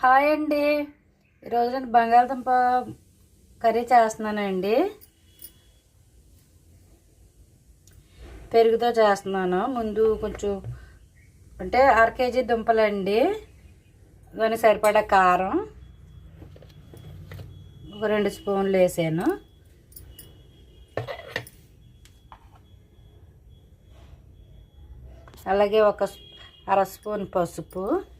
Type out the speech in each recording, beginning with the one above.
Hi అండి. ఈరోజు నేను బంగాళదుంప కర్రీ చేస్తున్నానండి. పెరుగుతో చేస్తున్నాను. ముందు కొంచెం అంటే అర కేజీ దుంపలండి. దానికి సరిపడా కారం ఒక రెండు స్పూన్లు వేసాను. అలాగే ఒక అర స్పూన్ పసుపు.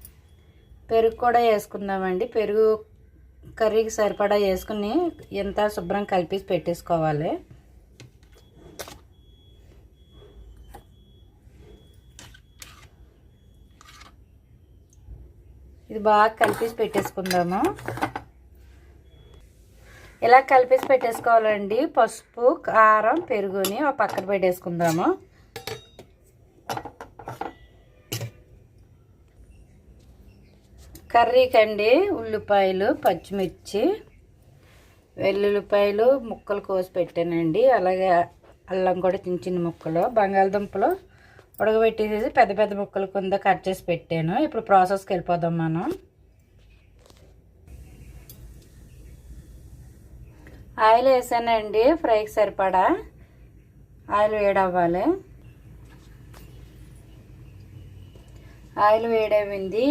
పెరుగు కూడా వేసుకుందామండి. పెరుగు కర్రీకి సరిపడా వేసుకుని ఎంత శుభ్రం కలిపి పెట్టేసుకోవాలి. ఇది బాగా కలిపేసి పెట్టేసుకుందాము. ఇలా కలిపేసి పెట్టేసుకోవాలండి. పసుపు కారం పెరుగుని ఒక పక్కన పెట్టేసుకుందాము. కర్రీకండి ఉల్లిపాయలు పచ్చిమిర్చి వెల్లుల్లిపాయలు ముక్కలు కోసి పెట్టానండి. అలాగే అల్లం కూడా చిన్న చిన్న ముక్కలు బంగాళదుంపలు ఉడకబెట్టేసేసి పెద్ద పెద్ద ముక్కలు కింద కట్ చేసి పెట్టాను. ఇప్పుడు ప్రాసెస్కి వెళ్ళిపోదాం మనం. ఆయిల్ వేసానండి ఫ్రైకి సరిపడా ఆయిల్ వేడవ్వాలి. ఆయిల్ వేడైంది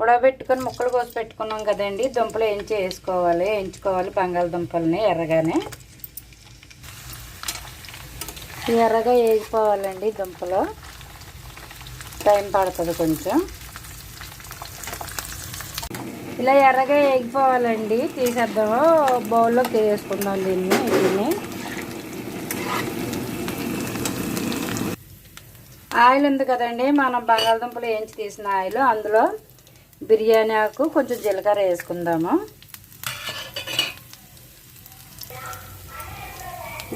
ఉడకబెట్టుకొని ముక్కలు కోసి పెట్టుకున్నాం కదండి. దుంపలు ఎంచి వేసుకోవాలి ఎంచుకోవాలి బంగాళదుంపలని ఎర్రగానే. ఎర్రగా వేగిపోవాలండి దుంపలు. టైం పడుతుంది కొంచెం. ఇలా ఎర్రగా వేగిపోవాలండి. తీసేద్దాము బౌల్లోకి వేసుకుందాం దీన్ని దీన్ని. ఆయిల్ ఉంది కదండి. మనం బంగాళదుంపలు వేయించి తీసిన ఆయిల్ అందులో బిర్యానీ ఆకు కొంచెం జీలకర్ర వేసుకుందాము.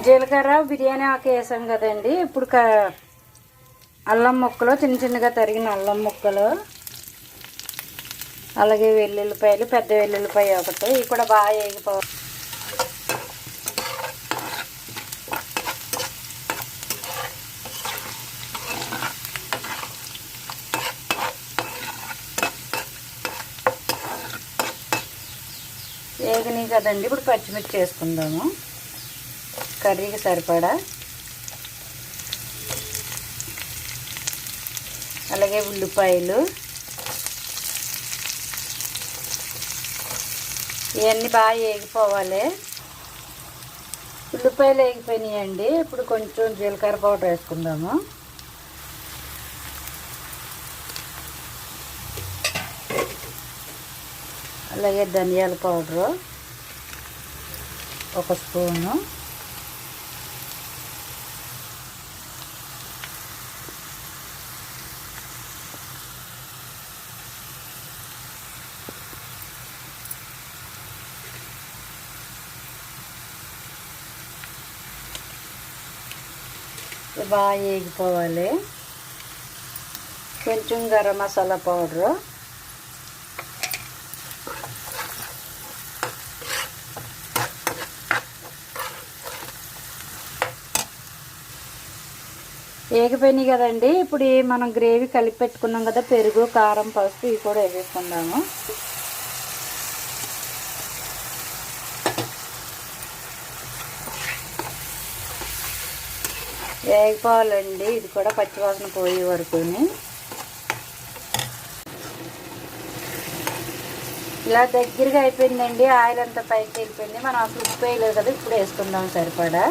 జీలకర్ర బిర్యానీ ఆకు వేసాం కదండి. ఇప్పుడు అల్లం ముక్కలు చిన్న చిన్నగా తరిగిన అల్లం ముక్కలు అలాగే వెల్లుల్లిపాయలు పెద్ద వెల్లుల్లిపాయ ఒకటి ఇవి కూడా బాగా వేగిపోవాలి. వేగని కదండి. ఇప్పుడు పచ్చిమిర్చి వేసుకుందాము. కర్రీకి సరిపడా. అలాగే ఉల్లిపాయలు. ఇవన్నీ బాగా వేగిపోవాలి. ఉల్లిపాయలు వేగిపోయినాయండి. ఇప్పుడు కొంచెం జీలకర్ర పౌడర్ వేసుకుందాము. అలాగే ధనియాల పౌడరు. ఒక స్పూను. బాగా వేగిపోవాలి. కొంచెం గరం మసాలా పౌడరు. వేగిపోయినాయి కదండి. ఇప్పుడు మనం గ్రేవీ కలిపి పెట్టుకున్నాం కదా పెరుగు కారం పసుపు ఇవి కూడా వేసేసుకుందాము. వేగిపోవాలండి ఇది కూడా పచ్చివాసన పోయే వరకుని. ఇలా దగ్గరగా అయిపోయిందండి ఆయిల్ అంతా పైకి వెళ్ళిపోయింది. మనం అసలు ఉప్పు వేయలేదు కదా ఇప్పుడు వేసుకుందాం సరిపడా.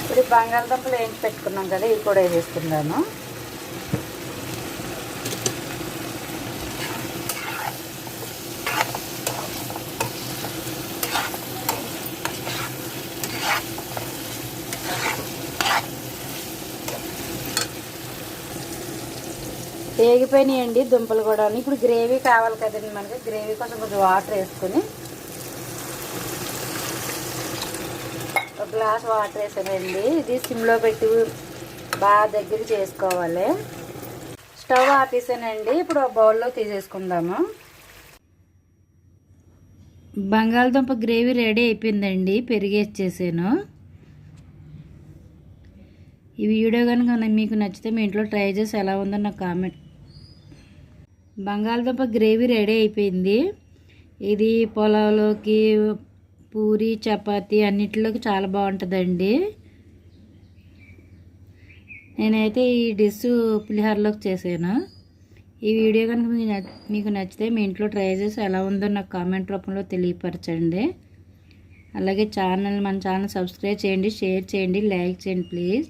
ఇప్పుడు బంగాళదుంపలు వేయించి పెట్టుకున్నాం కదా ఇవి కూడా వేసేసుకుందాను వేగిపోయినాయండి దుంపలు కూడా ఇప్పుడు గ్రేవీ కావాలి కదండి మనకి. గ్రేవీ కోసం కొంచెం వాటర్ వేసుకొని ఒక గ్లాస్ వాటర్ వేసానండి. ఇది సిమ్లో పెట్టి బాగా దగ్గర చేసుకోవాలి. స్టవ్ ఆపేసానండి. ఇప్పుడు ఆ బౌల్లో తీసేసుకుందాము. బంగాళదుంప గ్రేవీ రెడీ అయిపోయిందండి. పెరిగేసేసాను. ఈ వీడియో కనుక మీకు నచ్చితే మీ ఇంట్లో ట్రై చేసి ఎలా ఉందో నాకు కామెంట్ బంగాళదుంప గ్రేవీ రెడీ అయిపోయింది. ఇది పొలంలోకి పూరి చపాతి అన్నిటిలోకి చాలా బాగుంటుందండి. నేనైతే ఈ డిష్ పులిహోరలోకి చేశాను. ఈ వీడియో కనుక మీకు మీకు నచ్చితే మీ ఇంట్లో ట్రై చేసి ఎలా ఉందో నాకు కామెంట్ రూపంలో తెలియపరచండి. అలాగే ఛానల్ మన ఛానల్ సబ్స్క్రైబ్ చేయండి షేర్ చేయండి లైక్ చేయండి ప్లీజ్.